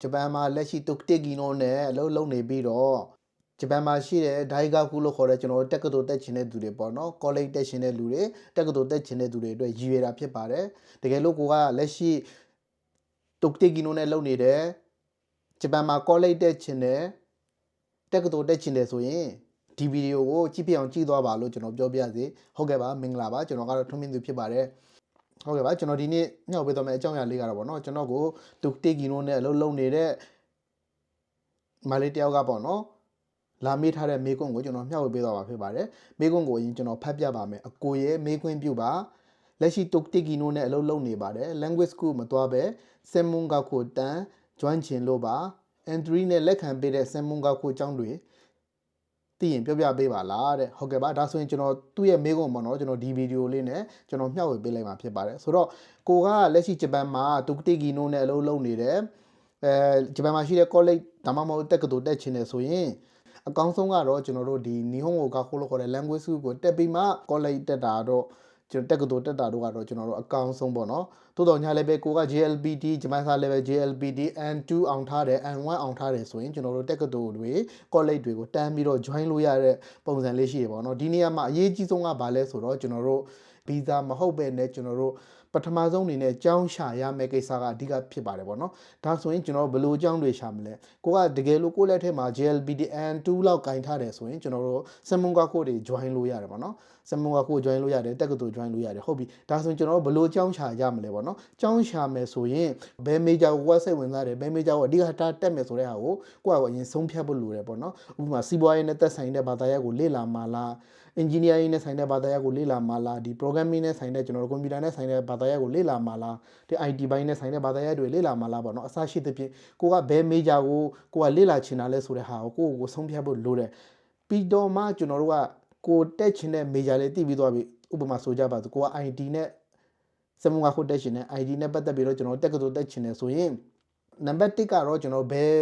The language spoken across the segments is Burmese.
ဂျပန်မှာလက်ရှိတိုကတစ်ကီနိုနဲ့အလုပ်လုပ်နေပြီးတော့ဂျပန်မှာရှိတဲ့ဒိုင်ဂါကူလို့ခေါ်တဲ့ကျွန်တော်တို့တက္ကသိုလ်တက်ချင်တဲ့သူတွေပေါ့နော်ကောလိပ်တက်ချင်တဲ့လူတွေတက္ကသိုလ်တက်ချင်တဲ့သူတွေအတွက်ရည်ရွယ်တာဖြစ်ပါတယ်တကယ်လို့ကိုကလက်ရှိတိုကတစ်ကီနိုနဲ့လုပ်နေတဲ့ဂျပန်မှာကောလိပ်တက်ချင်တဲ့တက္ကသိုလ်တက်ချင်တယ်ဆိုရင်ဒီဗီဒီယိုကိုကြည့်ပြအောင်ကြည့်သွားပါလို့ကျွန်တော်ပြောပြစီဟုတ်ကဲ့ပါမင်္ဂလာပါကျွန်တော်ကတော့ထွန်းမြင့်သူဖြစ်ပါတယ် ဟုတ်ကဲ့ပါကျွန်တော်ဒီနေ့ညှောက်ပေးသွားမယ့်အကြောင်းအရာလေးကတော့ဗောနော်ကျွန်တော်ကိုတူတေကီနိုနဲ့အလုပ်လုပ်နေတဲ့မလေးတယောက်ကပေါ့နော်လာမေးထားတဲ့မေးခွန်းကိုကျွန်တော်မျှဝေပေးသွားပါဖြစ်ပါတယ်မေးခွန်းကိုအရင်ကျွန်တော်ဖတ်ပြပါမယ်အကိုရဲ့မေးခွန်းပြုပါလက်ရှိတူတေကီနိုနဲ့အလုပ်လုပ်နေပါတယ် language school မသွားပဲစင်မွန်ကကိုတန် join ချင်လို့ပါ N3 နဲ့လက်ခံပေးတဲ့စင်မွန်ကကိုအကြောင်းတွေ သိရင်ပြောပြပေးပါလားတဲ့ဟုတ်ကဲ့ပါဒါဆိုရင်ကျွန်တော်သူ့ရဲ့မေးခွန်းပေါ့နော်ကျွန်တော်ဒီဗီဒီယိုလေးနဲ့ကျွန်တော်မျှဝေပေးလိုက်မှာဖြစ်ပါတယ်ဆိုတော့ကိုကလက်ရှိဂျပန်မှာတူကတိကီနိုနဲ့အလုပ်လုပ်နေတယ်အဲဂျပန်မှာရှိတဲ့ college ဒါမှမဟုတ်တက္ကသိုလ်တက်ချင်တယ်ဆိုရင်အကောင်းဆုံးကတော့ကျွန်တော်တို့ဒီနီဟွန်ကိုကခိုးလို့ခေါ်တဲ့ language school ကိုတက်ပြီးမှ college တက်တာတော့ ကျွန်တော်တက္ကသိုလ်တက်တာတို့ကတော့ကျွန်တော်တို့အကောင်းဆုံးပေါ့နော်တိုးတော်ညာလည်းပဲကိုက JLPT ဂျမန်စာလည်းပဲ JLPT N2 အောင်ထားတယ် N1 အောင်ထားတယ်ဆိုရင်ကျွန်တော်တို့တက္ကသိုလ်တွေ college တွေကိုတန်းပြီးတော့ join လို့ရတဲ့ပုံစံလေးရှိရပေါ့နော်ဒီနေရာမှာအရေးကြီးဆုံးကဘာလဲဆိုတော့ကျွန်တော်တို့ visa မဟုတ်ပဲねကျွန်တော်တို့ပထမဆုံးအနေနဲ့ကြောင်းရှာရမယ့်ကိစ္စကအဓိကဖြစ်ပါတယ်ပေါ့နော်ဒါဆိုရင်ကျွန်တော်ဘယ်လိုကြောင်းတွေရှာမလဲကိုကတကယ်လို့ကိုယ့်လက်ထဲမှာ JLPDN2 လောက်ကင်ထားတယ်ဆိုရင်ကျွန်တော်တို့စမွန်ကကိုတွေ join လို့ရတယ်ပေါ့နော် စမွန်ကကို join လို့ရတယ်တက္ကသိုလ် join လို့ရတယ်ဟုတ်ပြီဒါဆိုရင်ကျွန်တော်တို့ဘယ်လိုကြောင်းရှာရမလဲပေါ့နော်ကြောင်းရှာမယ်ဆိုရင်ဘယ် major ကိုစိတ်ဝင်စားတယ်ဘယ် major ကိုအဓိကထားတက်မယ်ဆိုတဲ့ဟာကိုကိုယ့်အရင်ဆုံးဖြတ်ဖို့လိုတယ်ပေါ့နော်ဥပမာစီးပွားရေးနဲ့သက်ဆိုင်တဲ့ဘာသာရပ်ကိုလေ့လာမှလား engineering နဲ့ဆိုင်တဲ့ဘာသာရပ်ကိုလေ့လာမှလားဒီ programming နဲ့ဆိုင်တဲ့ကျွန်တော်တို့ computer နဲ့ဆိုင်တဲ့ဘာသာရပ်ကိုလေ့လာမှလားဒီ IT ဘိုင်းနဲ့ဆိုင်တဲ့ဘာသာရပ်တွေလေ့လာမှလားပေါ့နော်အစရှိသဖြင့်ကိုကဘယ် major ကိုကိုကလေ့လာချင်တာလဲဆိုတဲ့ဟာကိုကိုကိုဆုံးဖြတ်ဖို့လိုတယ်ပြီးတော့မှကျွန်တော်တို့က ကိုတက်ချင်တဲ့ major လေးသိပြီးသွားပြီဥပမာဆိုကြပါစို့ကိုက IT နဲ့စမုံကခုတက်ချင်တဲ့ ID နဲ့ပတ်သက်ပြီးတော့ကျွန်တော်တက်ကတူတက်ချင်တယ်ဆိုရင်နံပါတ်1ကတော့ကျွန်တော်ဘယ်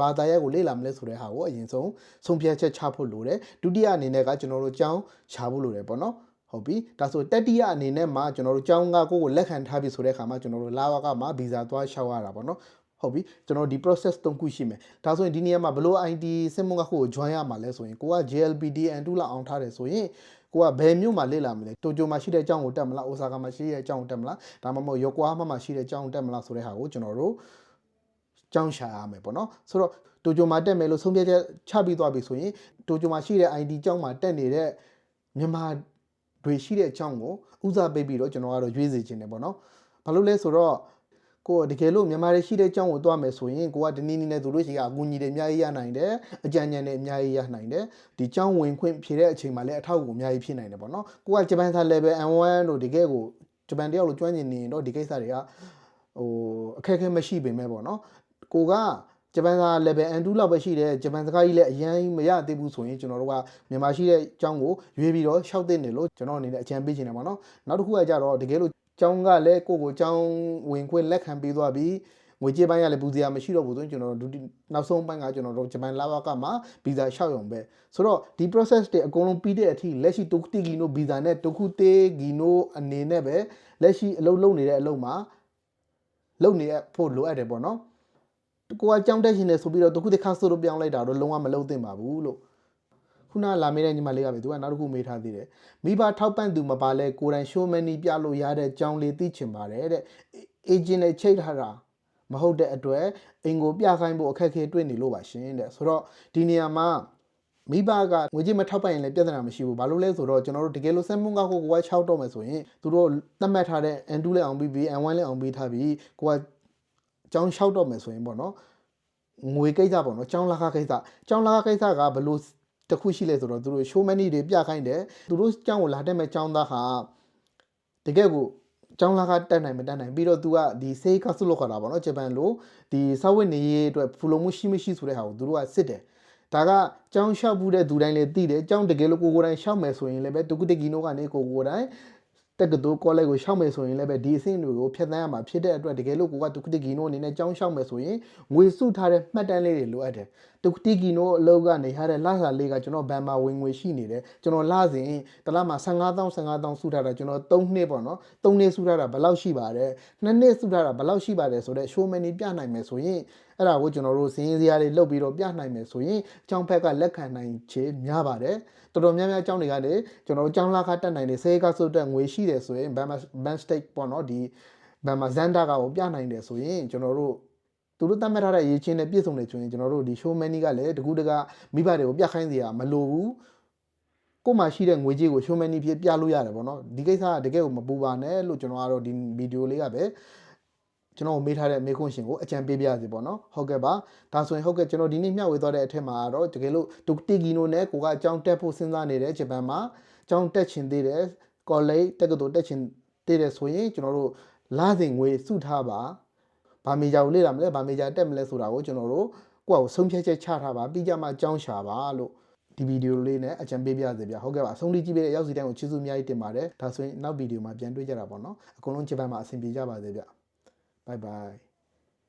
ဘာသာရပ်ကိုလေ့လာမလဲဆိုတဲ့ဟာကိုအရင်ဆုံးဆုံးဖြတ်ချက်ချဖို့လိုတယ်ဒုတိယအနေနဲ့ကကျွန်တော်တို့ကြောင်းရှာဖို့လိုတယ်ပေါ့နော်ဟုတ်ပြီဒါဆိုတတိယအနေနဲ့မှကျွန်တော်တို့ကြောင်းကကိုကိုလက်ခံထားပြီဆိုတဲ့အခါမှာကျွန်တော်တို့လာဝကမှာဗီဇာသွားလျှောက်ရတာပေါ့နော် ဟုတ်ပြီကျွန်တော်ဒီ process ၃ခုရှိမယ်ဒါဆိုရင်ဒီနေရာမှာဘလို့ ID စင်မုံကခုကို join ရမှာလဲဆိုရင်ကိုက JLPD N2 လောက်အောင်ထားတယ်ဆိုရင်ကိုကဘယ်မြို့မှာလေ့လာမလဲတိုကျိုမှာရှိတဲ့အကြောင်းကိုတက်မလားအိုဆာကာမှာရှိတဲ့အကြောင်းကိုတက်မလားဒါမှမဟုတ်ယိုကွာဟာမှာရှိတဲ့အကြောင်းကိုတက်မလားဆိုတဲ့ဟာကိုကျွန်တော်တို့ကြောင်းရှာရမယ်ပေါ့နော်ဆိုတော့တိုကျိုမှာတက်မယ်လို့ဆုံးဖြတ်ချက်ချပြီးသွားပြီဆိုရင်တိုကျိုမှာရှိတဲ့ ID ကြောင်းမှာတက်နေတဲ့မြန်မာတွေရှိတဲ့အကြောင်းကိုဦးစားပေးပြီးတော့ကျွန်တော်ကတော့ရွေးစေခြင်းတယ်ပေါ့နော်ဘာလို့လဲဆိုတော့ ကိုတကယ်လို့မြန်မာတွေရှိတဲ့အကြောင်းကိုတွားမယ်ဆိုရင်ကိုကတနည်းနည်းနဲ့သူတို့ရှိကအကူအညီတွေအများကြီးရနိုင်တယ်အကြံဉာဏ်တွေအများကြီးရနိုင်တယ်ဒီကြောင်းဝင်ခွင့်ဖြေတဲ့အချိန်မှာလည်းအထောက်အကူအများကြီးဖြစ်နိုင်တယ်ပေါ့နော်ကိုကဂျပန်စာ level N1 တို့တကယ်ကိုဂျပန်တယောက်လိုကျွမ်းကျင်နေရင်တော့ဒီကိစ္စတွေကဟိုအခက်အခဲမရှိပေမဲ့ပေါ့နော်ကိုကဂျပန်စာ level N2 လောက်ပဲရှိတယ်ဂျပန်စကားကြီးလည်းအရင်မရသေးဘူးဆိုရင်ကျွန်တော်တို့ကမြန်မာရှိတဲ့အကြောင်းကိုရွေးပြီးတော့ရှောက်သိနေလို့ကျွန်တော်အနေနဲ့အကြံပေးချင်တယ်ပေါ့နော်နောက်တစ်ခုကကြတော့တကယ်လို့ ကျောင်းကလည်းကိုကိုကျောင်းဝင်ခွင့်လက်ခံပေးသွားပြီးငွေကြေးပိုင်းကလည်းပူစရာမရှိတော့ဘူးဆိုရင်ကျွန်တော်တို့ဒုတိနောက်ဆုံးပိုင်းကကျွန်တော်တို့ဂျပန်လာဝကမှာဗီဇာလျှောက်ရုံပဲဆိုတော့ဒီ process တွေအကုန်လုံးပြီးတဲ့အထိလက်ရှိတိုကူတီဂီနိုဗီဇာနဲ့တိုကူတေဂီနိုအနေနဲ့ပဲလက်ရှိအလုပ်လုပ်နေတဲ့အလုပ်မှာလုပ်နေဖို့လိုအပ်တယ်ပေါ့နော်ကိုကကြောင်းတက်ရှင်နေဆိုပြီးတော့တခုတခါဆိုလို့ပြောင်းလိုက်တာတော့လုံးဝမလုပ်သင့်ပါဘူးလို့ ခုနလာမေးတဲ့ညီမလေးကပဲသူကနောက်တစ်ခုမေးထားသေးတယ်မိဘထောက်ပံ့သူမပါလဲကိုယ်တိုင်ရှိုးမနီပြလို့ရတဲ့ကြောင်းလေးသိချင်ပါတယ်တဲ့အေဂျင့်နဲ့ချိတ်ထားတာမဟုတ်တဲ့အတွက်အင်ကိုပြခိုင်းဖို့အခက်အခဲတွေ့နေလို့ပါရှင်တဲ့ဆိုတော့ဒီနေရာမှာမိဘကငွေကြေးမထောက်ပံ့ရင်လည်းပြဿနာမရှိဘူးဘာလို့လဲဆိုတော့ကျွန်တော်တို့တကယ်လို့စက်မွန်ကကိုကိုက6တော့မယ်ဆိုရင်သူတို့သတ်မှတ်ထားတဲ့ N2 လည်းအောင်ပြီးပြီး N1 လည်းအောင်ပြီးထားပြီးကိုကကျောင်း6တော့မယ်ဆိုရင်ပေါ့နော်ငွေကိစ္စပေါ့နော်ကျောင်းလာခကိစ္စကျောင်းလာခကိစ္စကဘလို့ တခုရှိလဲဆိုတော့သူတို့ show money တွေပြခိုင်းတယ်သူတို့ကျောင်းကိုလာတက်မဲ့ကျောင်းသားဟာတကယ်ကိုကျောင်းလာကတက်နိုင်မတက်နိုင်ပြီးတော့ तू ကဒီစေးကဆုလို့ခေါ်တာပေါ့နော်ဂျပန်လိုဒီစာဝတ်နေရေးအတွက်ဖူလုံမှုရှိမရှိဆိုတဲ့ဟာကိုသူတို့ကစစ်တယ်ဒါကကျောင်းလျှောက်ဘူးတဲ့သူတိုင်းလည်းသိတယ်ကျောင်းတကယ်လို့ကိုကိုတိုင်းလျှောက်မယ်ဆိုရင်လည်းပဲတကုတကီနိုကနေကိုကိုတိုင်း တက္ကသိုလ်ကောလိပ်ကိုရှောက်မယ်ဆိုရင်လည်းပဲဒီအဆင့်တွေကိုဖျက်ဆီးရမှာဖြစ်တဲ့အတွက်တကယ်လို့ကိုကတုကတိကီနိုအနေနဲ့ကြောင်းရှောက်မယ်ဆိုရင်ငွေစုထားတဲ့မှတ်တမ်းလေးတွေလိုအပ်တယ်တုကတိကီနိုအလုပ်ကနေရတဲ့လစာလေးကကျွန်တော်ဘန်မာဝင်ငွေရှိနေတယ်ကျွန်တော်လစဉ်တစ်လမှာ15000 15000စုထားတာကျွန်တော်3နှစ်ပေါ့နော်3နှစ်စုထားတာဘယ်လောက်ရှိပါတယ်2နှစ်စုထားတာဘယ်လောက်ရှိပါတယ်ဆိုတော့ show money ပြနိုင်မယ်ဆိုရင် အဲ့ဒါကိုကျွန်တော်တို့စည်ရင်းစရာတွေလုတ်ပြီးတော့ပြနိုင်မယ်ဆိုရင်အကြောင်းဖက်ကလက်ခံနိုင်ခြေများပါတယ်တော်တော်များများအကြောင်းတွေကလည်းကျွန်တော်တို့အကြောင်းလာခတက်နိုင်တယ်စေကဆုတ်တဲ့ငွေရှိတယ်ဆိုရင်ဘန်ဘန်စတိတ်ပေါ့နော်ဒီဘန်မဇန်ဒါကကိုပြနိုင်တယ်ဆိုရင်ကျွန်တော်တို့သူတို့တတ်မှတ်ထားတဲ့အရေးချင်းနဲ့ပြည့်စုံတယ်ဆိုရင်ကျွန်တော်တို့ဒီ show many ကလည်းတကူတကမိဘတွေကိုပြခိုင်းစရာမလိုဘူးကို့မှာရှိတဲ့ငွေကြေးကို show many ဖြစ်ပြလို့ရတယ်ပေါ့နော်ဒီကိစ္စကတကယ်ကိုမပူပါနဲ့လို့ကျွန်တော်ကတော့ဒီဗီဒီယိုလေးကပဲ ကျွန်တော်မေးထားတဲ့မေးခွန်းရှင်ကိုအကြံပေးပြရစီပေါ့နော်ဟုတ်ကဲ့ပါဒါဆိုရင်ဟုတ်ကဲ့ကျွန်တော်ဒီနေ့မျှဝေသွားတဲ့အထက်မှာတော့တကယ်လို့ဒုတီဂီနိုနဲ့ကိုကအကြောင်းတက်ဖို့စဉ်းစားနေတဲ့ဂျပန်မှာအကြောင်းတက်ချင်သေးတယ်ကော်လိပ်တက္ကသိုလ်တက်ချင်သေးတယ်ဆိုရင်ကျွန်တော်တို့လာစဉ်ငွေစုထားပါဗာမေဂျာကိုလေ့လာမလဲဗာမေဂျာတက်မလဲဆိုတာကိုကျွန်တော်တို့ကိုယ့်ကိုဆုံးဖြတ်ချက်ချထားပါပြီးကြမှာအကြောင်းရှာပါလို့ဒီဗီဒီယိုလေးနဲ့အကြံပေးပြစေဗျဟုတ်ကဲ့ပါအဆုံးထိကြည့်ပေးတဲ့ရောက်စီတိုင်းကိုကျေးဇူးအများကြီးတင်ပါတယ်ဒါဆိုရင်နောက်ဗီဒီယိုမှာပြန်တွေ့ကြတာပေါ့နော်အကုန်လုံးဂျပန်မှာအဆင်ပြေကြပါစေဗျ 拜拜。